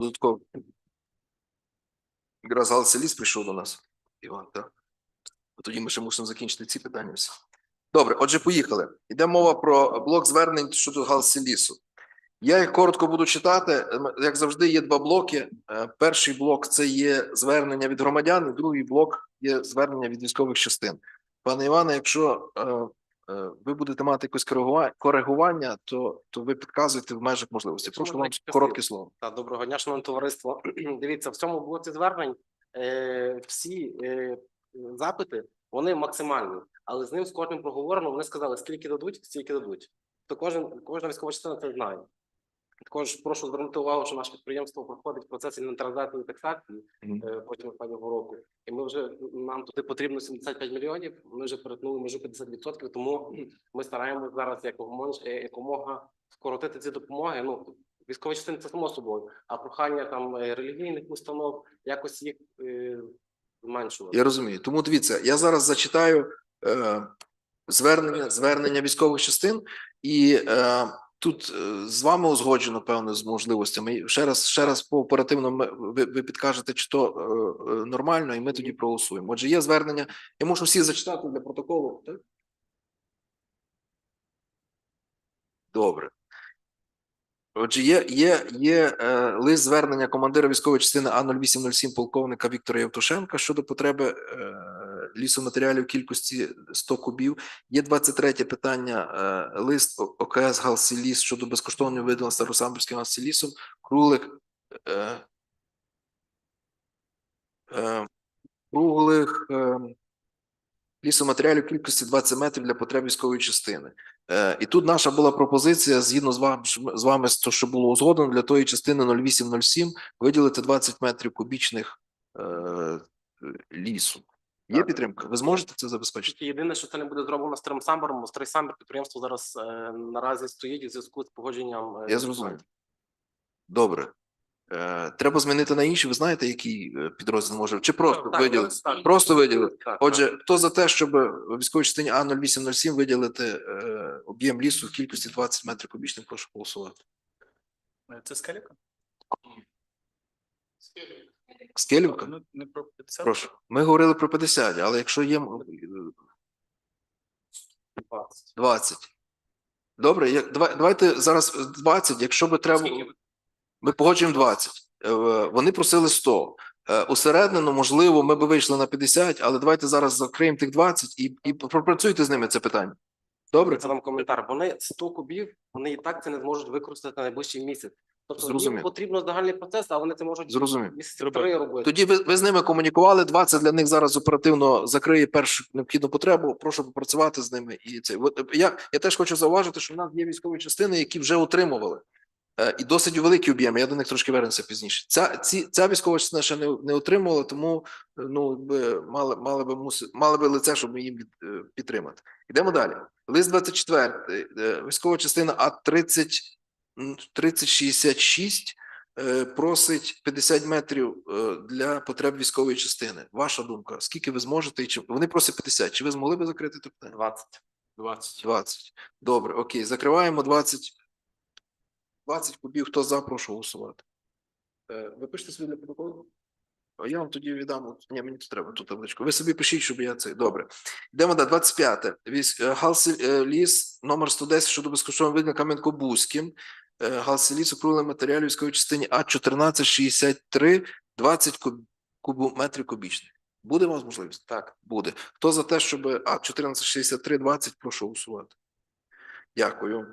Додатково. Якраз Галиця Ліс прийшов до нас. Іван, так. Тоді ми ще мусимо закінчити ці питання всі. Добре, отже, поїхали. Йде мова про блок звернень щодо Галиця Я їх коротко буду читати. Ем, Як завжди, є два блоки. Е, Перший блок це є звернення від громадян, і другий блок є звернення від військових частин. Пане Іване, якщо е, ви будете мати якось коригування, то, то ви підказуєте в межах можливості. Прошу вам коротке слово. Та доброго дня, шановне товариство. Дивіться, в цьому блоці звернень е, всі е, запити вони максимальні, але з ним з кожним проговорено. Вони сказали, скільки дадуть, стільки дадуть. То кожен кожна військова частина це знає. Також прошу звернути увагу, що наше підприємство проходить процес інвентаризації і таксації Мгм. е, потім останнього року. І ми вже нам туди потрібно 75 мільйонів. Ми вже перетнули межу 50%, тому ми стараємося зараз якомога, якомога скоротити ці допомоги. Ну військові частини це само собою, а прохання там е, релігійних установ якось їх е, зменшувати. Я розумію. Тому дивіться, я зараз зачитаю е, звернення, звернення військових частин, і е, тут е, з вами узгоджено певно з можливостями. Ще раз, ще раз по оперативному ви, ви підкажете, чи то е, е, нормально, і ми тоді проголосуємо. Отже, є звернення. Я можу всі зачитати для протоколу. Так? Добре. Отже, є, є, є е, лист звернення командира військової частини А0807 полковника Віктора Євтушенка щодо потреби е, лісоматеріалів кількості 100 кубів. Є 23 питання. Е, лист ОКС Галсіліс щодо безкоштовного виділення Старосамбірським Галсілісом. Крулик е, е, круглих е, лісоматеріалів кількості 20 метрів для потреб військової частини. Е, І тут наша була пропозиція згідно з вами з вами то, що було узгодено для тої частини 0807 виділити 20 метрів кубічних е, лісу. Є Так. підтримка? Ви зможете це забезпечити? Тільки єдине, що це не буде зроблено старим самбором, бо старий підприємство зараз е, наразі стоїть у зв'язку з погодженням. е, Я зрозумів. Добре. Е, Треба змінити на інший. Ви знаєте, який е, підрозділ може? Чи просто Так, виділити? так. Просто виділити. Так, так. Отже, хто за те, щоб в військовій частині А0807 виділити е, об'єм лісу в кількості 20 метрів кубічних, прошу голосувати. Це скаліка? Скелівка? Ну, не про 50. Прошу. Ми говорили про 50, але якщо є м, е, 20. Добре, як, давай, давайте зараз 20, якщо би треба, Скільки? ми погоджуємо 20. Е, Вони просили 100. Е, Усереднено, можливо, ми би вийшли на 50, але давайте зараз закриємо тих 20 і, і пропрацюйте з ними це питання. Добре? Це вам коментар. Вони 100 кубів, вони і так це не зможуть використати на найближчий місяць. Тобто Зрозумів. їм потрібно загальний процес, а вони це можуть Зрозумів. місяці три робити. Тоді ви, ви з ними комунікували. 20 для них зараз оперативно закриє першу необхідну потребу. Прошу попрацювати з ними. І це От, я, я теж хочу зауважити, що в нас є військові частини, які вже отримували. Е, І досить великі об'єми. Я до них трошки вернуся пізніше. Ця, ці, ця військова частина ще не, не отримувала, тому е, ну би мали, мали би муси, мали би лице, щоб їм від, е, підтримати. Йдемо далі. Лист 24. е, Військова частина А 30 м, 3066 е, просить 50 метрів е, для потреб військової частини. Ваша думка, скільки ви зможете? І чи вони просять 50? Чи ви змогли би закрити це питання? 20. 20. 20. Добре, окей, закриваємо 20. 20 кубів. Хто за, прошу голосувати. Е, Ви пишете собі для протоколу? Я вам тоді віддам. Ні, мені тут треба ту табличку. Ви собі пишіть, щоб я це. Добре. Йдемо далі. 25. Віс- е, Галсі е, ліс номер 110 щодо безкоштовного виділення Кам'янко-Бузьким. Е, Галсі ліс округлих матеріалів військової частині А 1463 20 куб, кубу, метрів кубічних. Буде у вас можливість? Так, буде. Хто за те, щоб А 1463 20, прошу голосувати. Дякую.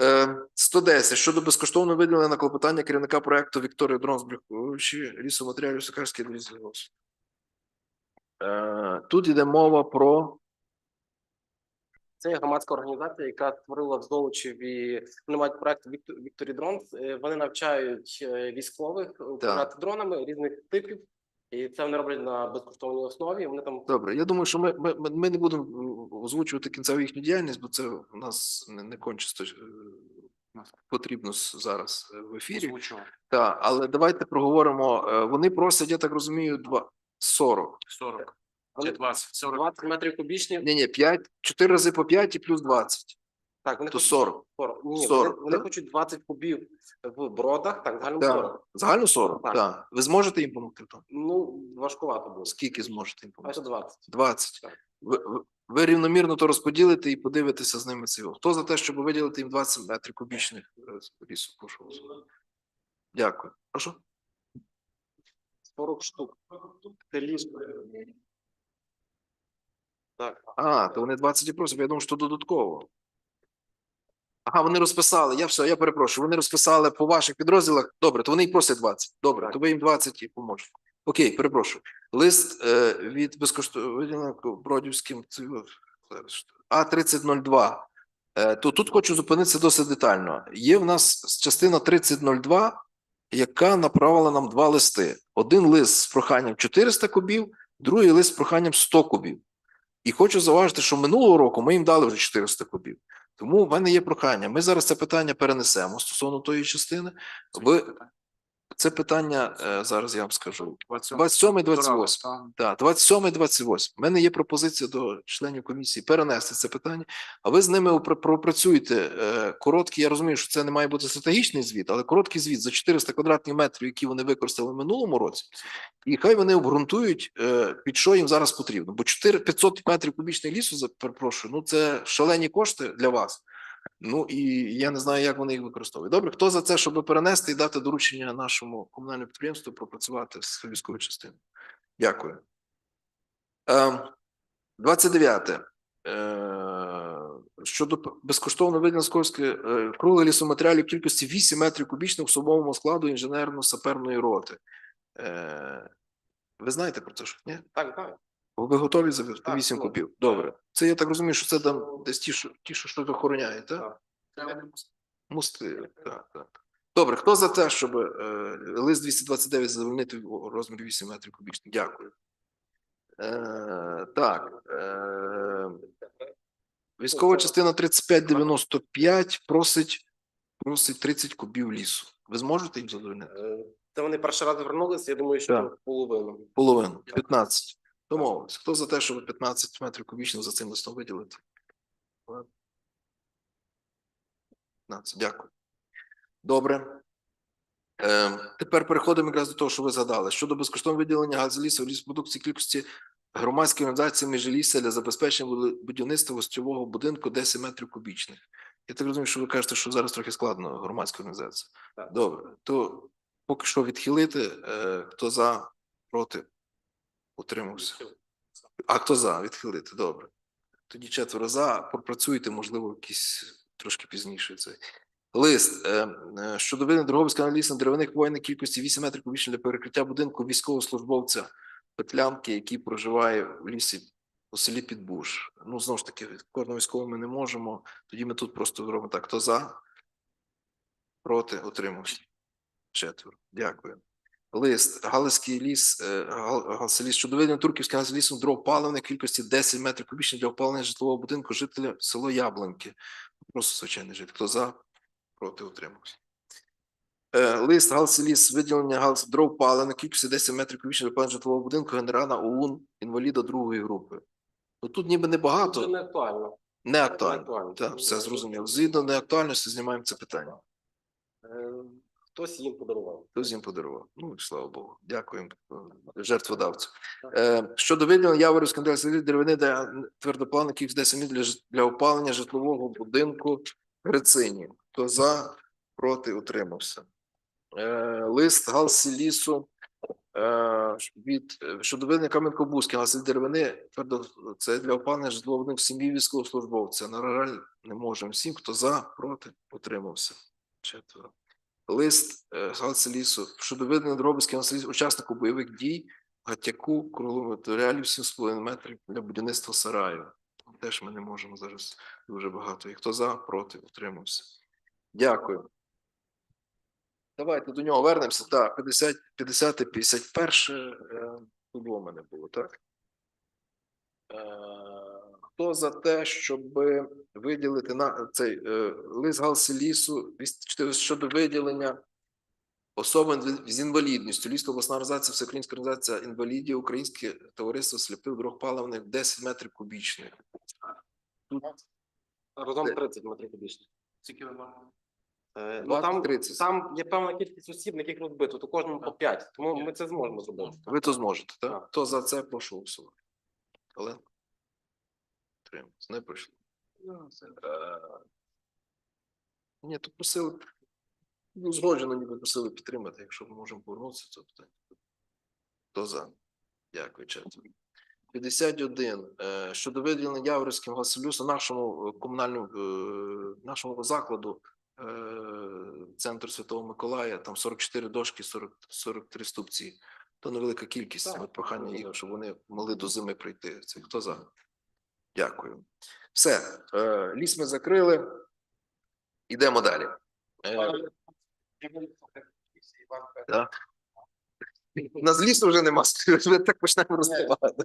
Е, 110. Щодо безкоштовного виділення на клопотання керівника проекту Вікторії Дронзбреховичі лісоматеріалів Сокарський лісгосп. Е, Тут йде мова про Це є громадська організація, яка створила в Золочеві. Вони мають проект Віктор Вікторі Дронс. Е, Вони навчають е, військових управляти дронами різних типів, і це вони роблять на безкоштовній основі. Вони там добре. Я думаю, що ми, ми, ми- не будемо е, озвучувати кінцеву їхню діяльність, бо це у нас не, не кончисто е, потрібно зараз е, в ефірі. Так, але давайте проговоримо. Е, Вони просять, я так розумію, два 40. 40. Це 20. 40. 20 метрів кубічні. Ні, ні, 5, 4 рази по 5 і плюс 20. Так, вони То хочуть 40. 40. Ні, 40, вони, вони так? хочуть 20 кубів в бродах, так, загально Так. 40. Загально 40? Так. Так. Ви зможете їм допомогти в тому? Ну, важкувато буде. Скільки зможете їм допомогти? Майже 20. 20. Так. Ви, ви- ви рівномірно то розподілите і подивитеся з ними цього. Хто за те, щоб виділити їм 20 метрів кубічних е, лісу? Прошу голосувати. Дякую. Прошу. 40 штук. Це ліжко. Так. А, то вони 20 і просять, я думав, що додатково. Ага, вони розписали. Я все, я перепрошую. Вони розписали по ваших підрозділах. Добре, то вони і просять 20. Добре, Так. то ви їм 20 і поможете. Окей, перепрошую. Лист е, від безкоштовного Бродівським А3002. Е, то тут хочу зупинитися досить детально. Є в нас частина 3002, яка направила нам два листи. Один лист з проханням 400 кубів, другий лист з проханням 100 кубів. І хочу зауважити, що минулого року ми їм дали вже 400 кубів. Тому в мене є прохання. Ми зараз це питання перенесемо стосовно тої частини. Ви це питання е, зараз я вам скажу. 27 і 28. Так, 27 і 28. У мене є пропозиція до членів комісії перенести це питання, а ви з ними пропрацюєте е, короткий. Я розумію, що це не має бути стратегічний звіт, але короткий звіт за 400 квадратних метрів, які вони використали в минулому році, і хай вони обґрунтують, е, під що їм зараз потрібно. Бо 4 500 метрів кубічних лісу, перепрошую, ну це шалені кошти для вас. Ну і я не знаю, як вони їх використовують. Добре, хто за це, щоб перенести і дати доручення нашому комунальному підприємству пропрацювати з військовою частиною? Дякую. Ем, 29. Е, Щодо безкоштовного виділення Скольської е, круглих лісоматеріалів кількості 8 метрів кубічних особовому складу інженерно-саперної роти. Е, Ви знаєте про це? Ні? Так, так. Ви готові за Так, 8 ну, кубів? Добре. Це я так розумію, що це там десь ті, що ті, що щось охороняють, так? Мости, так, так. Добре, хто за те, щоб е, лист 229 задовольнити в розмірі 8 метрів кубічних? Дякую. Е, так. Е, військова частина 3595 просить, просить 30 кубів лісу. Ви зможете їм задовольнити? Е, Це вони перший раз звернулися, я думаю, що Так. половину. Половину, 15. Домовились. Хто за те, щоб 15 метрів кубічних за цим листом виділити? 15. Дякую. Добре. Е, тепер переходимо якраз до того, що ви згадали. Щодо безкоштовного виділення газолісу лісопродукції кількості громадської організації Межелісся для забезпечення будівництва гостьового будинку 10 метрів кубічних. Я так розумію, що ви кажете, що зараз трохи складно громадська організація. Так. Добре. То поки що відхилити. Е, хто за, проти, утримався. А хто за? Відхилити, добре. Тоді четверо за, пропрацюйте, можливо, якісь трошки пізніше цей. Лист е, е, щодо видання Дрогобицького лісу деревних воїнних кількості 8 метрів кубічних для перекриття будинку військовослужбовця Петлянки, який проживає в лісі у селі Підбуш. Ну, знову ж таки, кожного військового ми не можемо. Тоді ми тут просто робимо так: хто за, проти, утримався. Четверо. Дякую. Лист Галицький ліс, е, Галицький ліс виділення Турківським лісом дров паливних кількості 10 метрів кубічних для опалення житлового будинку жителя село Яблоньки. Просто звичайний житель. Хто за, проти утримався. Е, Лист Галицький ліс виділення Галицьких дров паливних кількості 10 метрів кубічних для житлового будинку генерала ОУН інваліда другої групи. Ну тут ніби Це небагато, не актуально. не Не актуально. актуально. Так, все зрозуміло. Згідно неактуальності знімаємо це питання. Хтось їм подарував. Хтось їм подарував. Ну, і слава Богу. Дякуємо е, жертводавцю. Е, щодо виділення Яворівської індустрії деревини для твердоплавних 10 міль для, для опалення житлового будинку Грицині. Хто за, проти, утримався. Е, лист Галсі лісу е, від щодо виділення Кам'янко-Бузьке, Галсі деревини твердо, це для опалення житлового будинку сім'ї військовослужбовця. На жаль, не можемо всім. Хто за, проти, утримався. Четверо лист е, щодо видання Дробицького лісу учаснику бойових дій Гатяку круглому матеріалів 7,5 метрів для будівництва сараю. Теж ми не можемо зараз дуже багато. І хто за, проти, утримався. Дякую. Давайте до нього вернемося. Так, 50, 50 51 е, тут у мене було, так? Е, Хто за те, щоб виділити на цей е, лист Галсі лісу щодо виділення особин з інвалідністю. Ліс обласна організація, Всеукраїнська організація інвалідів, Українське товариство сліпих дорог паливних 10 метрів кубічних. Тут Разом 30 метрів кубічних. Скільки ви маєте? Е, Ну, там, 30. там є певна кількість осіб, на яких розбито, то кожному по 5. Тому ми це зможемо зробити. Ви то зможете, так? Так. Хто за це прошу голосувати. Олена? Тримається. Не пройшло. Е, Ні, то просили. Ну, згоджено, ніби просили підтримати. Якщо ми можемо повернутися, то питання. Хто за? Дякую, четверо. 51. Е, Щодо виділення Яворівським Василюсу нашому е, комунальному нашому закладу е, центр Святого Миколая, там 44 дошки, 40, 43 ступці. То невелика кількість. Так, От прохання їх, щоб вони могли до зими прийти. Це хто за? Дякую. Все, е, ліс ми закрили. Ідемо далі. Е. У нас лісу вже нема, ми так почнемо розпливати.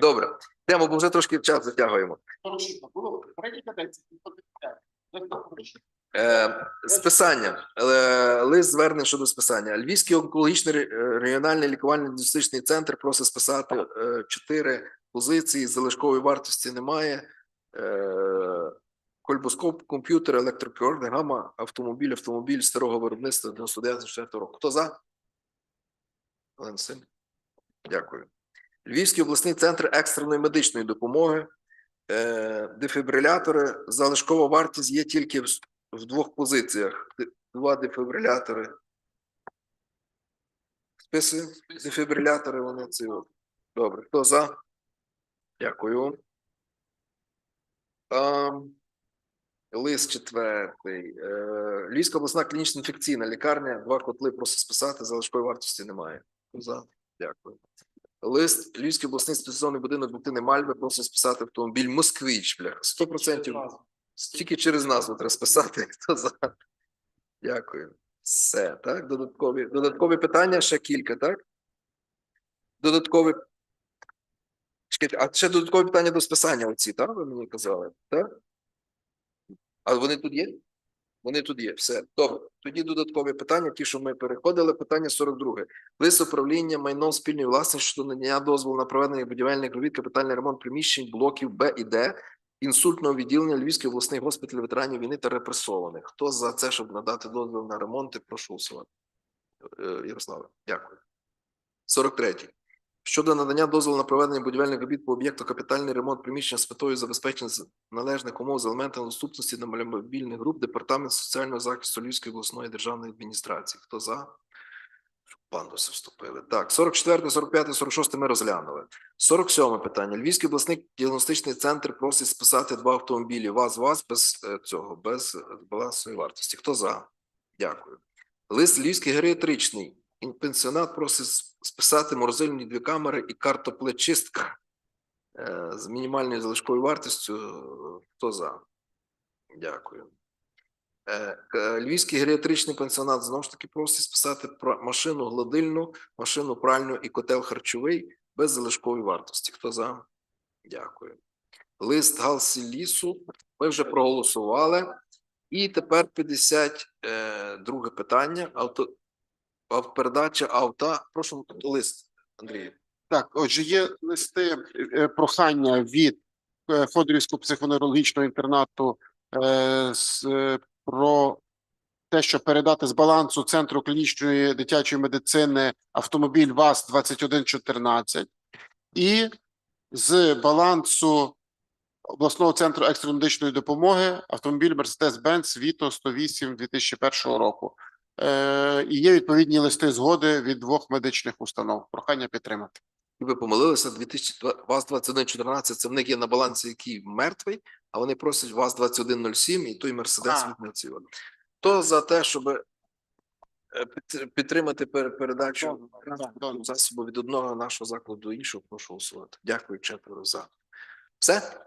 Добре, йдемо, бо вже трошки час затягуємо. Списання. Е, лист звернень щодо списання. Львівський онкологічний е, регіональний лікувально-діагностичний центр просить списати е, чотири позиції. Залишкової вартості немає. Кольбоскоп, комп'ютер, електрокіорди, гама, автомобіль, автомобіль старого виробництва 99 року. Хто за? Дякую. Львівський обласний центр екстреної медичної допомоги. Дефібрилятори. Залишкова вартість є тільки в, двох позиціях. Два дефібрилятори. Списуємо. Дефібрилятори вони ці. от. Добре. Хто за? Дякую. А, лист четвертий. Е, Львівська обласна клінічна інфекційна лікарня. Два котли просить списати, залишкової вартості немає. Хто за? Дякую. Лист Львівський обласний спеціалізований будинок дитини Мальви просить списати автомобіль Москвич, бля. 100% тільки через назву треба списати. Хто за? Дякую. Все, так? Додаткові, додаткові питання, ще кілька, так? Додаткові. А ще додаткові питання до списання оці, так? Ви мені казали, так? А вони тут є? Вони тут є. Все. Добре. Тоді додаткові питання, ті, що ми переходили. Питання 42. Лист управління майном спільної власності щодо надання дозволу на проведення будівельних робіт, капітальний ремонт приміщень, блоків Б і Д, інсультного відділення Львівський обласний госпіталь ветеранів війни та репресованих. Хто за це, щоб надати дозвіл на ремонти, прошу голосувати. Е, Ярославе, дякую. 43. Щодо надання дозволу на проведення будівельних робіт по об'єкту капітальний ремонт приміщення з метою забезпечення належних умов з елементами доступності на мобільних груп Департамент соціального захисту Львівської обласної державної адміністрації. Хто за? Пандуси вступили. Так, 44, 45, 46 ми розглянули. 47 питання. Львівський обласний діагностичний центр просить списати два автомобілі. ВАЗ, ВАЗ без е, цього, без е, балансової вартості. Хто за? Дякую. Лист Львівський геріатричний. Пенсіонат просить списати морозильні дві камери і картоплечистка е, з мінімальною залишковою вартістю. Хто за? Дякую. Е, к- Львівський геріатричний пенсіонат знову ж таки просить списати про машину гладильну, машину пральну і котел харчовий без залишкової вартості. Хто за? Дякую. Лист Галсі лісу. Ми вже проголосували. І тепер 52 питання. Авто, передача авто. Прошу лист, Андрій. Так, отже, є листи е, прохання від е, Фодорівського психоневрологічного інтернату е, з, е, про те, щоб передати з балансу Центру клінічної дитячої медицини автомобіль ВАЗ-2114 і з балансу обласного центру екстреної медичної допомоги автомобіль Mercedes-Benz Vito 108 2001 року. Е, і є відповідні листи згоди від двох медичних установ. Прохання підтримати. Ви помилилися, 2002 ВАЗ-2114, це в них є на балансі, який мертвий, а вони просять вас 2107 і той Мерседес від Націону. То за те, щоб е, підтримати передачу засобу від одного нашого закладу до іншого, прошу голосувати. Дякую, четверо за. Все?